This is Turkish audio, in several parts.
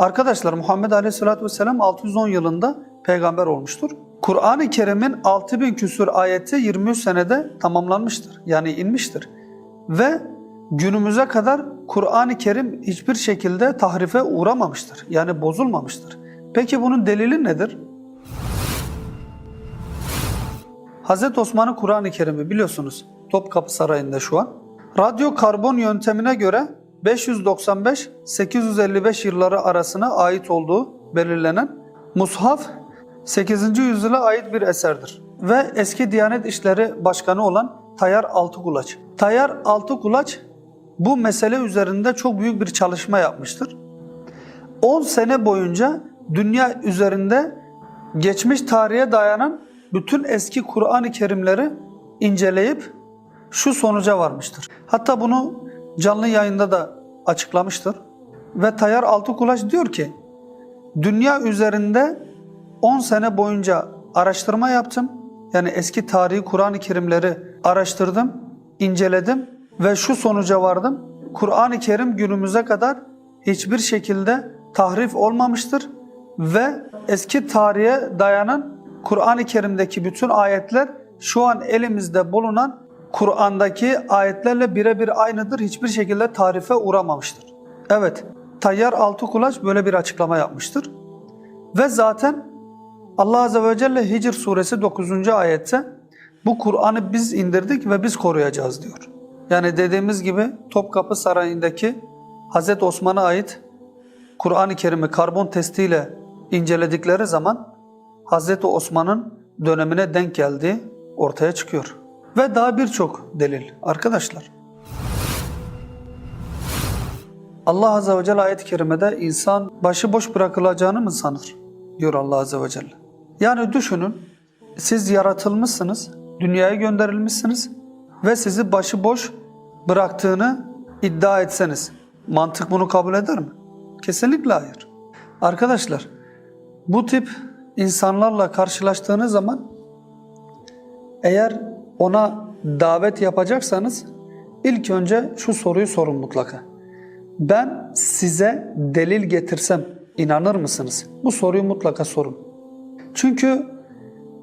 Arkadaşlar Muhammed Aleyhisselatü Vesselam 610 yılında peygamber olmuştur. Kur'an-ı Kerim'in 6000 küsur ayeti 23 senede tamamlanmıştır. Yani inmiştir. Ve günümüze kadar Kur'an-ı Kerim hiçbir şekilde tahrife uğramamıştır. Yani bozulmamıştır. Peki bunun delili nedir? Hazreti Osman'ın Kur'an-ı Kerim'i biliyorsunuz Topkapı Sarayı'nda şu an. Radyo karbon yöntemine göre 595-855 yılları arasına ait olduğu belirlenen Mushaf 8. yüzyıla ait bir eserdir. Ve eski Diyanet İşleri Başkanı olan Tayyar Altıkulaç. Tayyar Altıkulaç bu mesele üzerinde çok büyük bir çalışma yapmıştır. 10 sene boyunca dünya üzerinde geçmiş tarihe dayanan bütün eski Kur'an-ı Kerimleri inceleyip şu sonuca varmıştır. Hatta bunu canlı yayında da açıklamıştır. Ve Tayyar Altıkulaç diyor ki, dünya üzerinde 10 sene boyunca araştırma yaptım. Yani eski tarihi Kur'an-ı Kerimleri araştırdım, inceledim ve şu sonuca vardım. Kur'an-ı Kerim günümüze kadar hiçbir şekilde tahrif olmamıştır ve eski tarihe dayanan Kur'an-ı Kerim'deki bütün ayetler şu an elimizde bulunan Kur'an'daki ayetlerle birebir aynıdır. Hiçbir şekilde tarife uğramamıştır. Evet, Tayyar Altıkulaç böyle bir açıklama yapmıştır. Ve zaten Allah Azze ve Celle Hicr suresi 9. ayette bu Kur'an'ı biz indirdik ve biz koruyacağız diyor. Yani dediğimiz gibi Topkapı Sarayı'ndaki Hazreti Osman'a ait Kur'an-ı Kerim'i karbon testiyle inceledikleri zaman Hazreti Osman'ın dönemine denk geldiği ortaya çıkıyor. Ve daha birçok delil arkadaşlar. Allah Azze ve Celle ayet-i kerimede insan başıboş bırakılacağını mı sanır? Diyor Allah Azze ve Celle. Yani düşünün siz yaratılmışsınız, dünyaya gönderilmişsiniz ve sizi başıboş bıraktığını iddia etseniz mantık bunu kabul eder mi? Kesinlikle hayır. Arkadaşlar bu tip insanlarla karşılaştığınız zaman eğer ona davet yapacaksanız ilk önce şu soruyu sorun mutlaka. Ben size delil getirsem inanır mısınız? Bu soruyu mutlaka sorun. Çünkü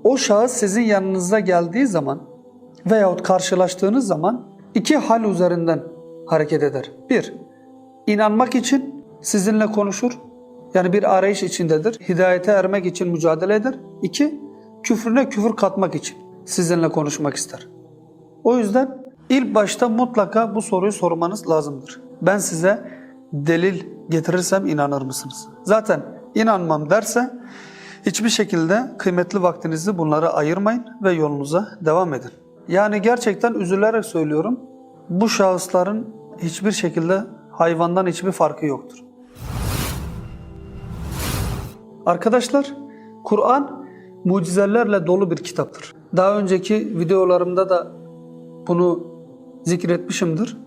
o şahıs sizin yanınıza geldiği zaman veyahut karşılaştığınız zaman iki hal üzerinden hareket eder. Bir, inanmak için sizinle konuşur. Yani bir arayış içindedir. Hidayete ermek için mücadele eder. İki, küfrüne küfür katmak için sizinle konuşmak ister. O yüzden ilk başta mutlaka bu soruyu sormanız lazımdır. Ben size delil getirirsem inanır mısınız? Zaten inanmam derse hiçbir şekilde kıymetli vaktinizi bunlara ayırmayın ve yolunuza devam edin. Yani gerçekten üzülerek söylüyorum. Bu şahısların hiçbir şekilde hayvandan hiçbir farkı yoktur. Arkadaşlar, Kur'an mucizelerle dolu bir kitaptır. Daha önceki videolarımda da bunu zikretmişimdir.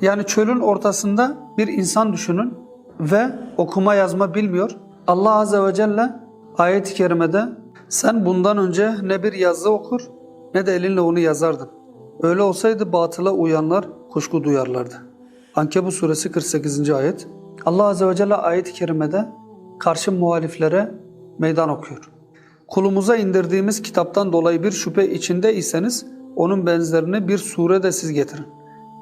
Yani çölün ortasında bir insan düşünün ve okuma yazma bilmiyor. Allah Azze ve Celle ayet-i kerimede sen bundan önce ne bir yazı okur ne de elinle onu yazardın. Öyle olsaydı batıla uyanlar kuşku duyarlardı. Ankebut suresi 48. ayet. Allah Azze ve Celle ayet-i kerimede karşı muhaliflere meydan okuyor. Kulumuza indirdiğimiz kitaptan dolayı bir şüphe içinde iseniz onun benzerini bir surede siz getirin.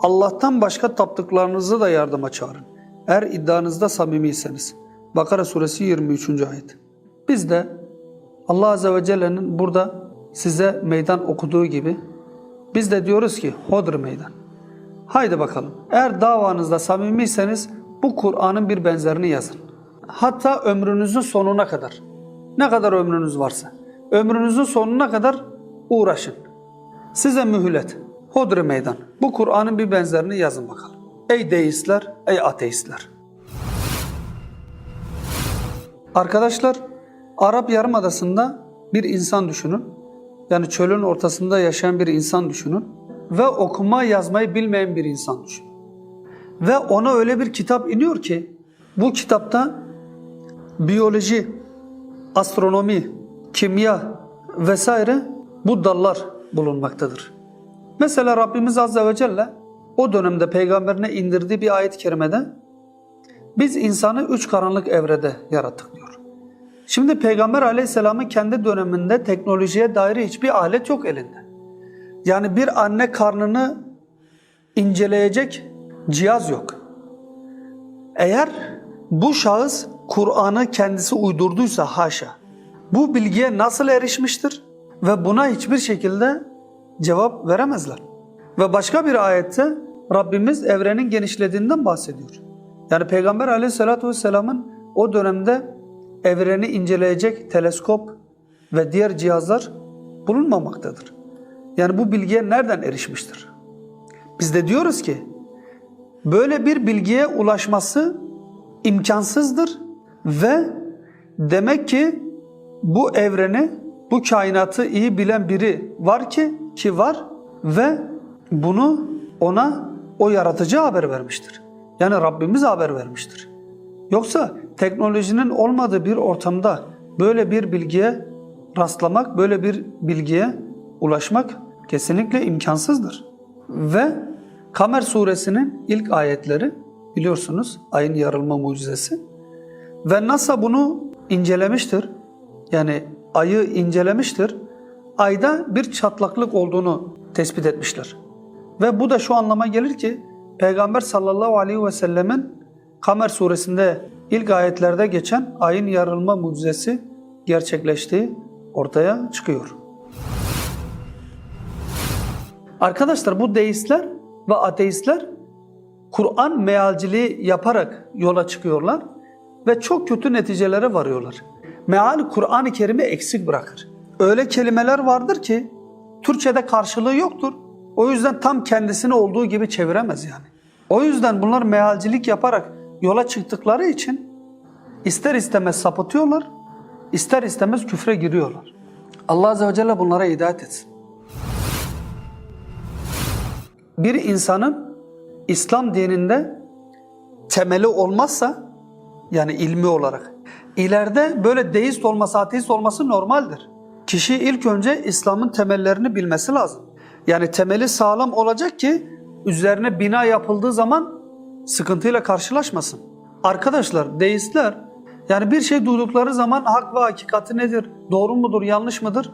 Allah'tan başka taptıklarınızı da yardıma çağırın. Eğer iddianızda samimiyseniz. Bakara suresi 23. ayet. Biz de Allah Azze ve Celle'nin burada size meydan okuduğu gibi biz de diyoruz ki hodur meydan. Haydi bakalım. Eğer davanızda samimiyseniz bu Kur'an'ın bir benzerini yazın. Hatta ömrünüzün sonuna kadar. Ne kadar ömrünüz varsa. Ömrünüzün sonuna kadar uğraşın. Size mühlet. Hodri meydan. Bu Kur'an'ın bir benzerini yazın bakalım. Ey deistler, ey ateistler. Arkadaşlar, Arap Yarımadası'nda bir insan düşünün. Yani çölün ortasında yaşayan bir insan düşünün. Ve okuma yazmayı bilmeyen bir insan düşünün. Ve ona öyle bir kitap iniyor ki, bu kitapta biyoloji, astronomi, kimya vesaire bu dallar bulunmaktadır. Mesela Rabbimiz Azze ve Celle o dönemde peygamberine indirdiği bir ayet-i kerimede Biz insanı üç karanlık evrede yarattık diyor. Şimdi Peygamber aleyhisselamın kendi döneminde teknolojiye dair hiçbir alet yok elinde. Yani bir anne karnını inceleyecek cihaz yok. Eğer bu şahıs Kur'an'ı kendisi uydurduysa haşa, bu bilgiye nasıl erişmiştir ve buna hiçbir şekilde cevap veremezler. Ve başka bir ayette Rabbimiz evrenin genişlediğinden bahsediyor. Yani Peygamber aleyhissalatü vesselamın o dönemde evreni inceleyecek teleskop ve diğer cihazlar bulunmamaktadır. Yani bu bilgiye nereden erişmiştir? Biz de diyoruz ki böyle bir bilgiye ulaşması imkansızdır ve demek ki bu evreni, bu kainatı iyi bilen biri var ki ki var ve bunu ona o yaratıcı haber vermiştir. Yani Rabbimiz haber vermiştir. Yoksa teknolojinin olmadığı bir ortamda böyle bir bilgiye rastlamak, böyle bir bilgiye ulaşmak kesinlikle imkansızdır. Ve Kamer suresinin ilk ayetleri biliyorsunuz ayın yarılma mucizesi. Ve NASA bunu incelemiştir. Yani ayı incelemiştir. Ayda bir çatlaklık olduğunu tespit etmişler. Ve bu da şu anlama gelir ki Peygamber sallallahu aleyhi ve sellemin Kamer suresinde ilk ayetlerde geçen ayın yarılma mucizesi gerçekleştiği ortaya çıkıyor. Arkadaşlar bu deistler ve ateistler Kur'an mealciliği yaparak yola çıkıyorlar ve çok kötü neticelere varıyorlar. Meal Kur'an-ı Kerim'i eksik bırakır. Öyle kelimeler vardır ki Türkçe'de karşılığı yoktur. O yüzden tam kendisini olduğu gibi çeviremez yani. O yüzden bunlar mealcilik yaparak yola çıktıkları için ister istemez sapıtıyorlar, ister istemez küfre giriyorlar. Allah Azze ve Celle bunlara hidayet etsin. Bir insanın İslam dininde temeli olmazsa yani ilmi olarak ileride böyle deist olması, ateist olması normaldir. Kişi ilk önce İslam'ın temellerini bilmesi lazım. Yani temeli sağlam olacak ki üzerine bina yapıldığı zaman sıkıntıyla karşılaşmasın. Arkadaşlar deistler yani bir şey duydukları zaman hak ve hakikati nedir, doğru mudur, yanlış mıdır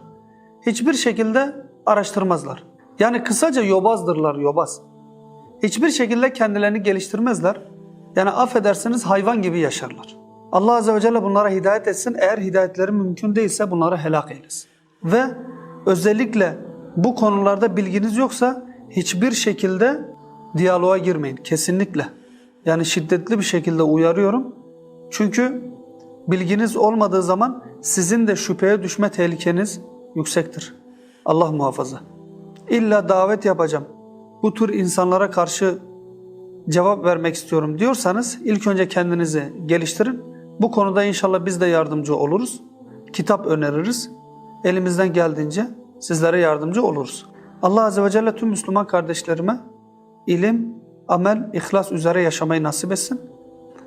hiçbir şekilde araştırmazlar. Yani kısaca yobazdırlar, yobaz. Hiçbir şekilde kendilerini geliştirmezler. Yani affedersiniz hayvan gibi yaşarlar. Allah Azze ve Celle bunlara hidayet etsin. Eğer hidayetleri mümkün değilse bunları helak eylesin. Ve özellikle bu konularda bilginiz yoksa hiçbir şekilde diyaloğa girmeyin. Kesinlikle. Yani şiddetli bir şekilde uyarıyorum. Çünkü bilginiz olmadığı zaman sizin de şüpheye düşme tehlikeniz yüksektir. Allah muhafaza. İlla davet yapacağım. Bu tür insanlara karşı cevap vermek istiyorum diyorsanız ilk önce kendinizi geliştirin. Bu konuda inşallah biz de yardımcı oluruz. Kitap öneririz. Elimizden geldiğince sizlere yardımcı oluruz. Allah Azze ve Celle tüm Müslüman kardeşlerime ilim, amel, ihlas üzere yaşamayı nasip etsin.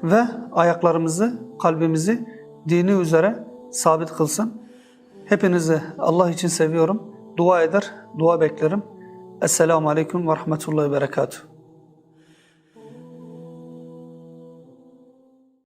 Ve ayaklarımızı, kalbimizi dini üzere sabit kılsın. Hepinizi Allah için seviyorum. Dua eder, dua beklerim. Esselamu Aleyküm ve Rahmetullahi ve Berekatuhu.